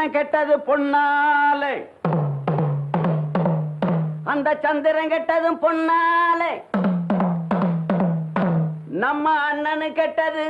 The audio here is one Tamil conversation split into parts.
சந்திரன் கெட்டது பொன்னாலே. அந்த சந்திரன் கெட்டதும் பொன்னாலே. நம்ம அண்ணனு கெட்டது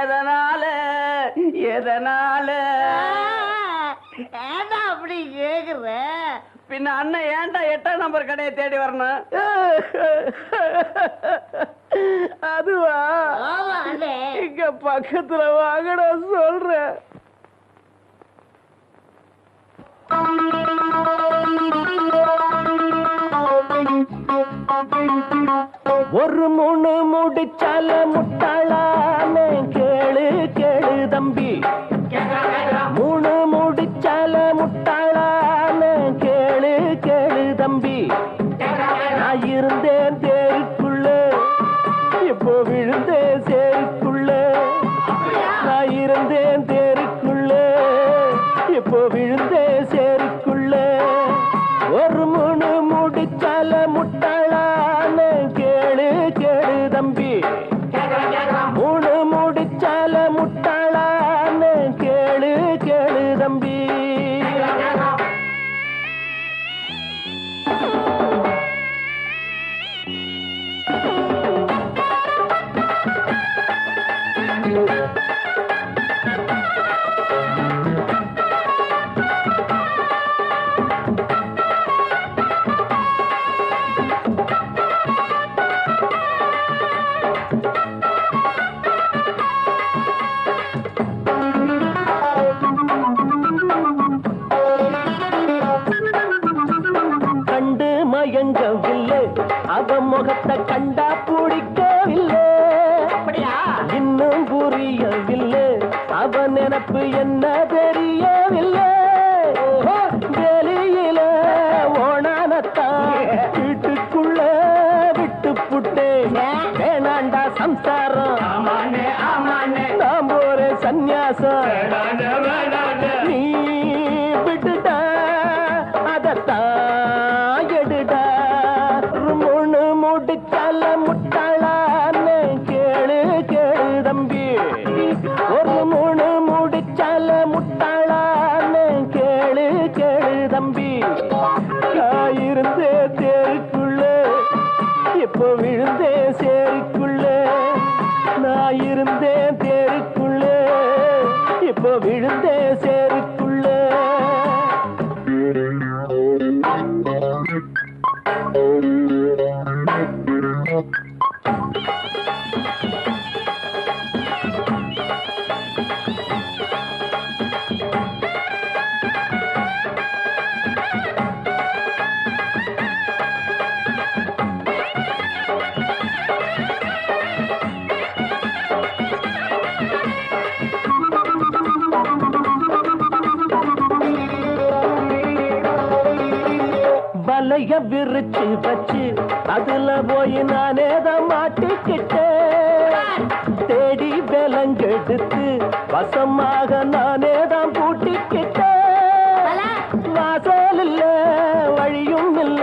எதனால? எதனால? ஏன்டா அப்படி கேக்குற? பின்ன அண்ணன் ஏன்டா எட்டாம் நம்பர் கடையை தேடி வரணும்? அதுவா? இங்க பக்கத்துல வாங்கடா சொல்றேன். ஒரு மூணு முடிச்சால முட்டாளான கேளு கேளு தம்பி. மயங்கவில்லை. அவ முகத்தை கண்டா பிடிக்கவில்லை. அப்படியா? இன்னும் புரியவில்லை. அவ நினப்பு என்ன தெரியவில்லை. விரிச்சு வச்சு அதுல போய் நானே தான் மாட்டிக்கிட்டேன். தேடி விலங்கெடுத்து வசமாக நானே தான் பூட்டிக்கிட்டேன். வாசல் இல்ல வழியும் இல்ல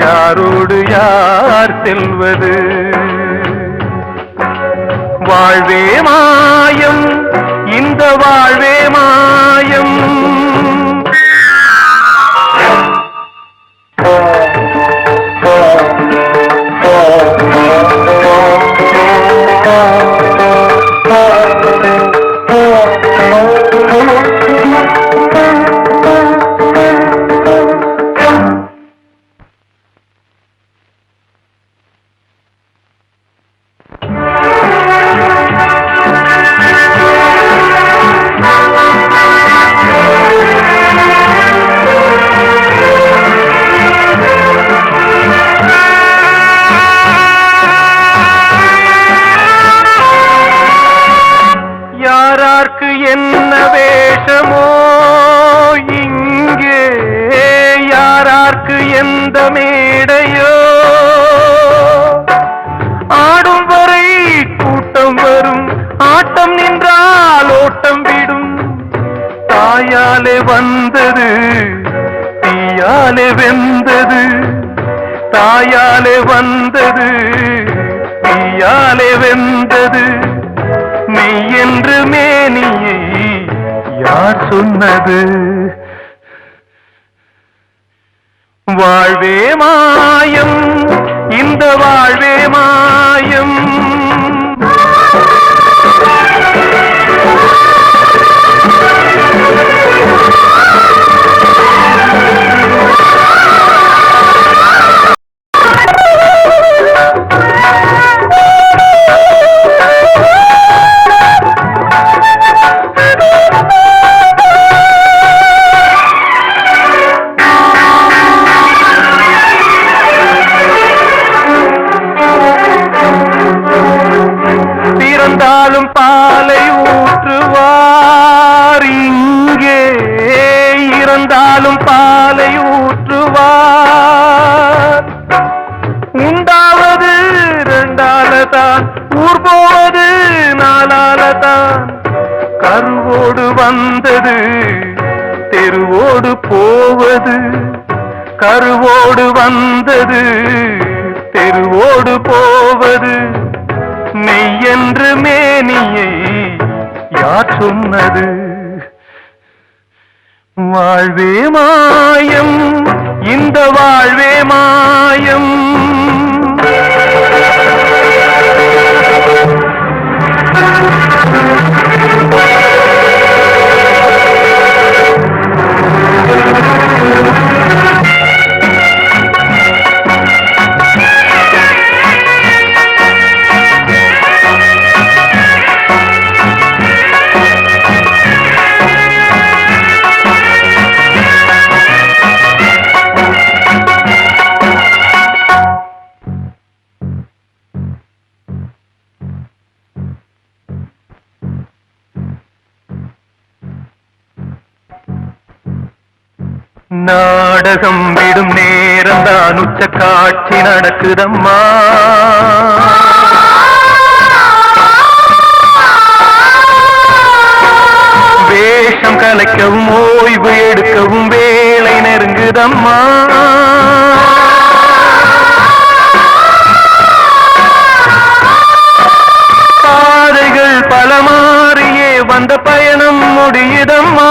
யாரோடு யார் செல்வது? வாழ்வே மாயம் இந்த வாழ்வே மாயம் நான் சொன்னது. வாழ்வே மாயம் இந்த வாழ்வே மாயம். சொன்னது வாழ்வே மாயம் இந்த வாழ்வே மாயம் நாடகம் விடும் நேரம் தான் உச்ச காட்சி நடக்குதம்மா. வேஷம் கலைக்கவும் ஓய்வு எடுக்கவும் வேலை நெருங்குதம்மா. பாதைகள் பல மாறியே வந்த பயணம் முடியுதம்மா.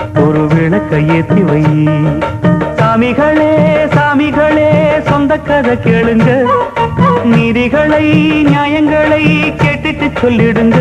விளக்கை ஏத்தி வை. சாமிகளே சாமிகளே சொந்த கதை கேளுங்க. நீதிகளை நியாயங்களை கேட்டுட்டு சொல்லிடுங்க.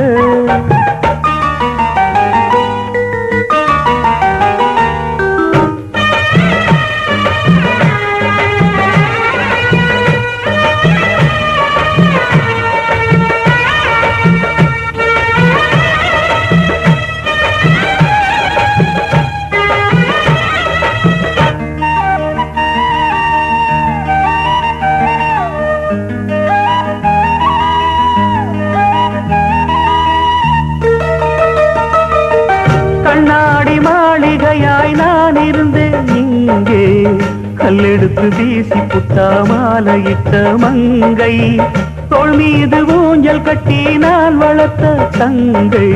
கல்லெடுத்து வீசி புட்டா மாலையிட்ட மங்கை தோள் மீது ஊஞ்சல் கட்டி நான் வளர்த்த தங்கை.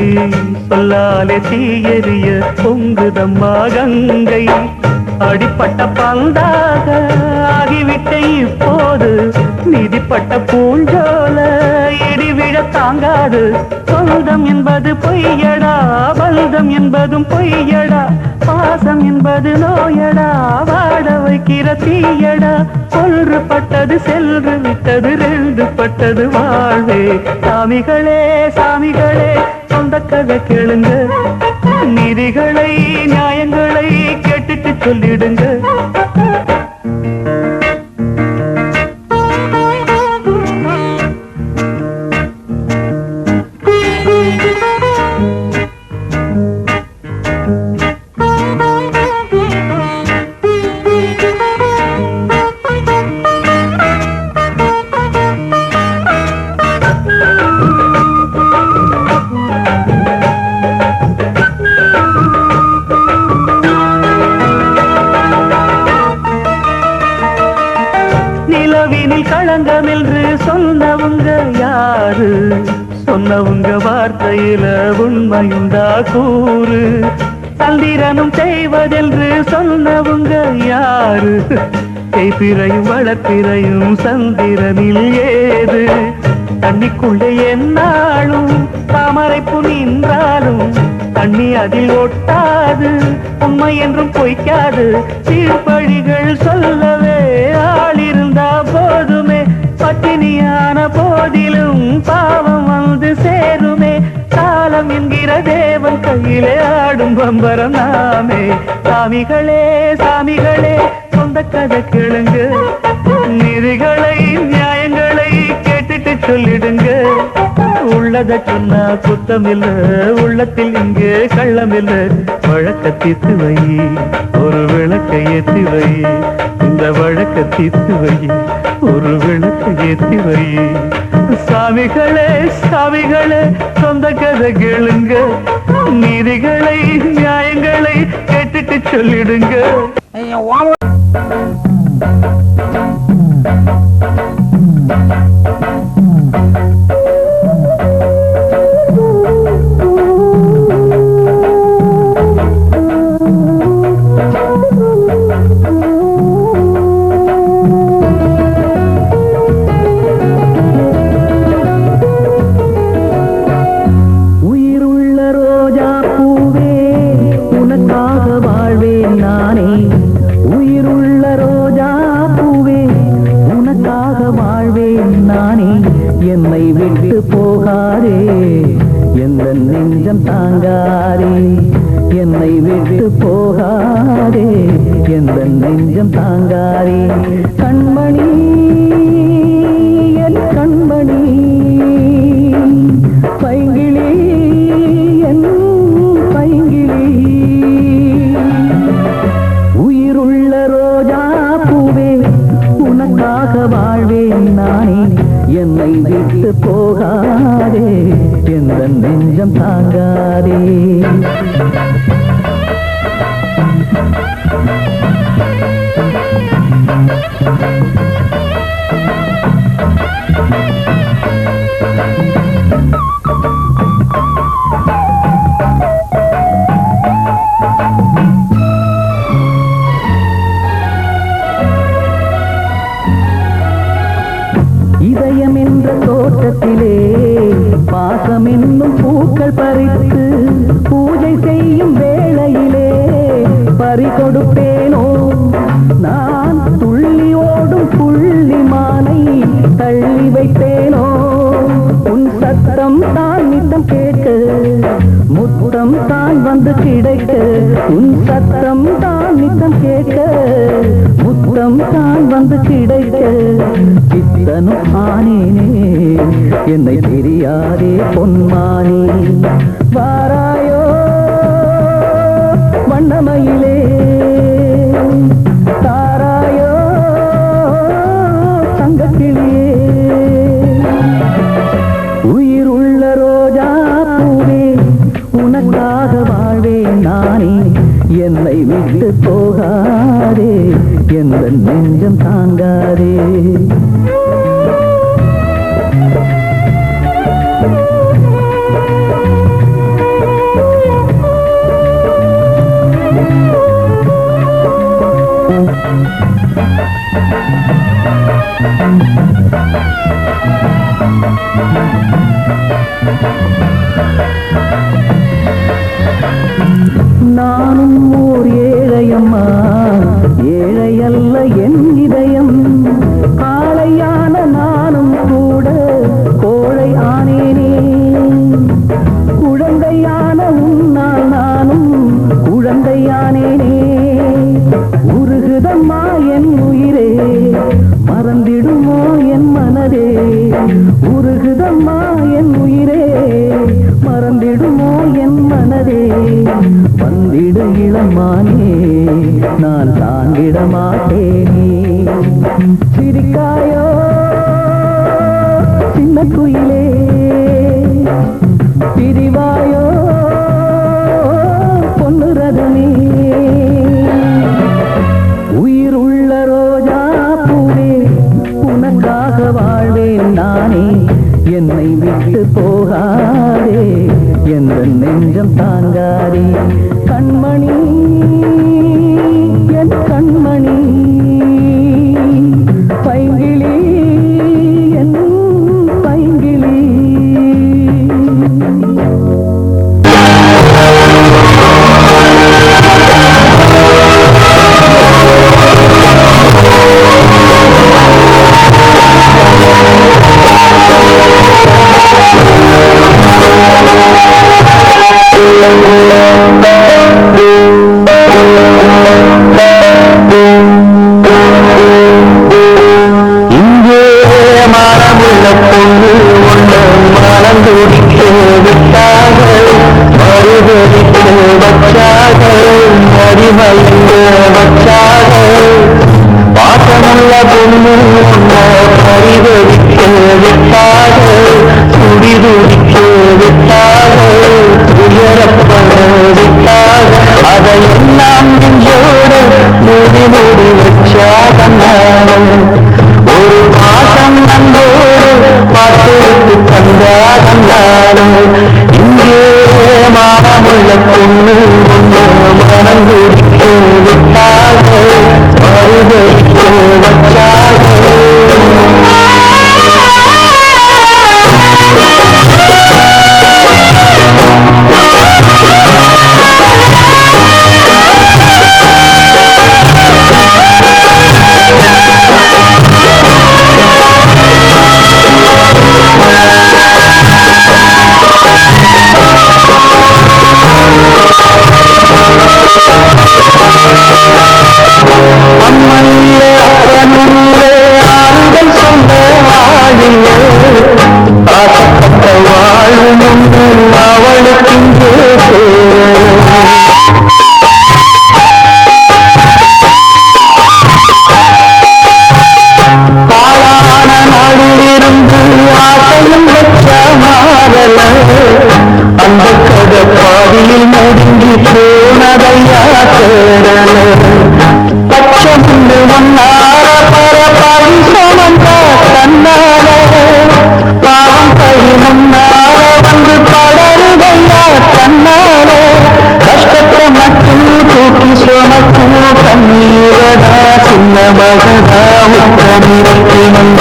சொல்லாலே தீயெறிய பொங்குதம்மா கங்கை. அடிப்பட்ட பந்தாக ஆகிவிட்ட இப்போது நிதிப்பட்ட பூஞ்சோல இடி தாங்காது சொந்தம் என்பது பொய்யடா பந்தம் என்பதும் பொய்யடா. பாசம் என்பது நோயடா வாட வைக்கிற தீயடா. கொன்று பட்டது செல்று விட்டது ரெண்டு பட்டது வாழ்வே. சாமிகளே சாமிகளே சொந்த கேளுங்க. நீதிகளை நியாயங்களை கேட்டுட்டு சொல்லிடுங்க. பாரு சொன்ன உங்க வார்த்தையில உண்மையுண்டா கூறு. சந்திரனும் செய்வதென்று சொன்னவங்க யாரு? செய்திரையும் வளர்த்திரையும் சந்திரனில் ஏது? தண்ணிக்குள்ளே என்னாலும் தாமரைப்பு நின்றாலும் தண்ணி அதில் ஒட்டாது உண்மை என்றும் பொய்க்காது. சீர்பழிகள் சொல்லவே ஆளிருந்தா போதுமே பட்டினியான போதிலும் பாவம் வந்து சேருமே. காலம் என்கிற தேவன் கையிலே ஆடும் பம்பரம் நாமே. சாமிகளே சாமிகளே சொந்த கதை கிழங்கு நிதிகளை நியாயங்களை கேட்டுட்டு சொல்லிடுங்க. உள்ளத சொன்னா குத்தம் இல்ல உள்ளத்தில் இங்கே கள்ளம் இல்ல வழக்க தீர்த்து வை ஒரு விளக்கை ஏத்தி வை. இந்த வழக்க தீர்த்து வை. ஒரு விளக்கு ஏத்தி வை. சாமிகளே சாமிகளே சொந்த கதை கேளுங்க. நீதிகளை நியாயங்களை கேட்டுட்டு சொல்லிடுங்க. தாங்காதே கண்மணி என் கண்மணி. பைங்கிளி என் பைங்கிளி. உயிருள்ள ரோஜா பூவே உனக்காக வாழ்வேன் நானே. என்னை விட்டு போகாதே எந்த நெஞ்சம் தாங்காதே. சித்தனும் ஆனேனே. என்னை தெரியாதே பொன்மானி. வாராயோ வண்ணமயிலே. தாராயோ தங்கக்கிளியே உயிர் உள்ள ரோஜா பூவே உனக்காக வாழ்வேன் நானே. என்னை விட்டு போகாதே. எந்த நெஞ்சம் தாங்காதே. உருகுதம்மா என் உயிரே. மறந்திடுமோ என் மனதே. வந்திடு இளமானே நான் தாங்கிட மாட்டேனே. சிரிக்காயோ சின்ன குயிலே. பிரிவாயோ என்ற நெஞ்சம் தாங்காரி கண்மணி துடிக்க விட்டாக மறுபடிக்க வச்சாக மறிமயங்க பாசமுள்ள பொண்ணு ஒன்று பரிதவிக்க விட்டாக துடிதுடிக்க உயரப்பட விட்டாக அதையெல்லாம் நெஞ்சோடு மூடி மூடி ஒரு மானமுள்ள மனம் விட்டாக மறுதற்கு வச்சாக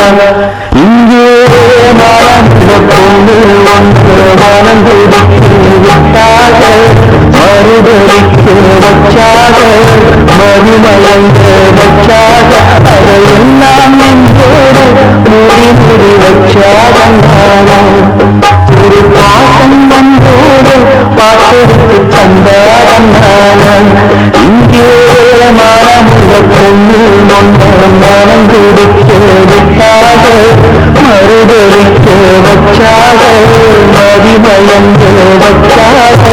இங்கே மறந்த பொண்ணு ஒன்று மறந்துடித்து விட்டாக மறுபடிக்கு வச்சாக மறுமலங்க வச்சாக அதையெல்லாம் நெஞ்சோடு முடி முடி வச்சாக ஒரு பாசம் வந்தோடு பார்த்து இங்கே பொண்ணு மறுக்காத மறுதலிக்க வச்சாத மதிமயம் வச்சாத